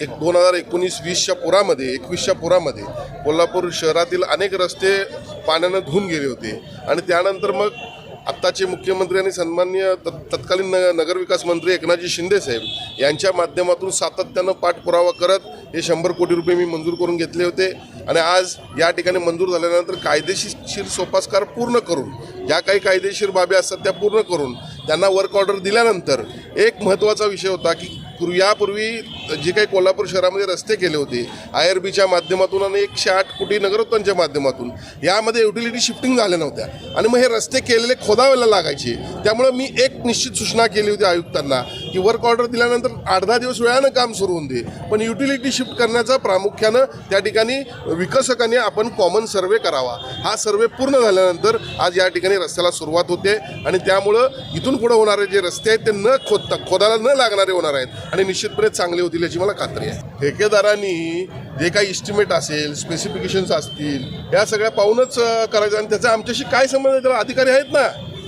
एक दोन हजार एकोणीस वीसच्या पुरामध्ये एकवीसच्या पुरामध्ये कोल्हापूर शहरातील अनेक रस्ते पाण्यानं धुवून गेले होते. आणि त्यानंतर मग आत्ताचे मुख्यमंत्री आणि सन्माननीय त तत्कालीन न नगरविकास मंत्री एकनाथजी शिंदेसाहेब यांच्या माध्यमातून सातत्यानं पाठपुरावा करत हे शंभर कोटी रुपये मी मंजूर करून घेतले होते. आणि आज या ठिकाणी मंजूर झाल्यानंतर कायदेशीर सोपास्कार पूर्ण करून ज्या काही कायदेशीर बाबी असतात त्या पूर्ण करून त्यांना वर्क ऑर्डर दिल्यानंतर एक महत्त्वाचा विषय होता की पूर्वी यापूर्वी जे काही कोल्हापूर शहरामध्ये रस्ते केले होते आय आर बीच्या माध्यमातून आणि एकशे आठ कोटी नगरोत्तांच्या माध्यमातून यामध्ये युटिलिटी शिफ्टिंग झाल्या नव्हत्या. आणि मग हे रस्ते केलेले खोदावायला लागायचे. त्यामुळं मी एक निश्चित सूचना केली होती आयुक्तांना की वर्क ऑर्डर दिल्यानंतर अर्धा दिवस वेळानं काम सुरू होऊन दे. पण युटिलिटी शिफ्ट करण्याचा प्रामुख्यानं त्या ठिकाणी विकसकांनी आपण कॉमन सर्वे करावा. हा सर्वे पूर्ण झाल्यानंतर आज या ठिकाणी रस्त्याला सुरुवात होते आणि त्यामुळं इथून पुढे होणारे जे रस्ते आहेत ते न खोदता खोदाला न लागणारे होणार आहेत आणि निश्चितपणे चांगले होतील याची मला खात्री आहे. ठेकेदारांनी जे काही इस्टिमेट असेल स्पेसिफिकेशन्स असतील या सगळ्या पाहूनच करायचं. आणि त्याचा आमच्याशी काय संबंध आहे? त्याला अधिकारी आहेत ना.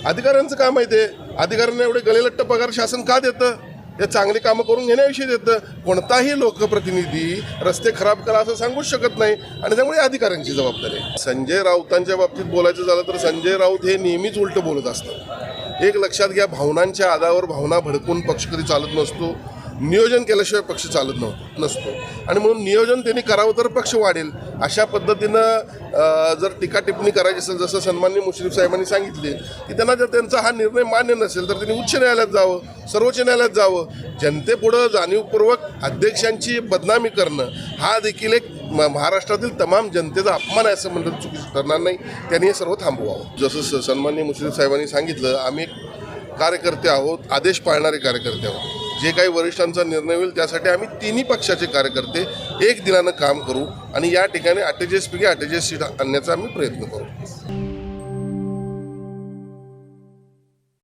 अधिकाऱ्यांचं काम आहे ते. अधिकाऱ्यांना एवढे गलेलट्ट पगार शासन का देतं? हे चांगली कामं करून घेण्याविषयी देतं? कोणताही लोकप्रतिनिधी रस्ते खराब करा असं सांगूच शकत नाही. आणि त्यामुळे अधिकाऱ्यांची जबाबदारी आहे. संजय राऊतांच्या बाबतीत बोलायचं झालं तर संजय राऊत हे नेहमीच उलटं बोलत असतात. एक लक्षात घ्या भावनांच्या आधावर भावना भडकून पक्ष कधी चालत नसतो. नियोजन केल्याशिवाय पक्ष चालत नव्हतो नसतो. आणि म्हणून नियोजन त्यांनी करावं तर पक्ष वाढेल. अशा पद्धतीनं जर टीका टिप्पणी करायची असेल जसं सन्मान्य मुश्रीफ साहेबांनी सांगितले की त्यांना जर त्यांचा हा निर्णय मान्य नसेल तर त्यांनी उच्च न्यायालयात जावं सर्वोच्च न्यायालयात जावं. जनतेपुढं जाणीवपूर्वक अध्यक्षांची बदनामी करणं हा देखील एक म- महाराष्ट्रातील तमाम जनतेचा अपमान आहे असं म्हणलं चुकीचं ठरणार नाही. त्यांनी हे सर्व थांबवावं. जसं स- सन्मान्य मुश्रीफ साहेबांनी सांगितलं आम्ही कार्यकर्ते आहोत आदेश पाळणारे कार्यकर्ते आहोत. जे काही वरिष्ठांचा निर्णय होईल त्यासाठी आम्ही तिन्ही पक्षाचे कार्यकर्ते एक दिलानं काम करू आणि या ठिकाणी अठ्ठेचाळीस पैकी अठ्ठेचाळीस सीट आणण्याचा आम्ही प्रयत्न करू.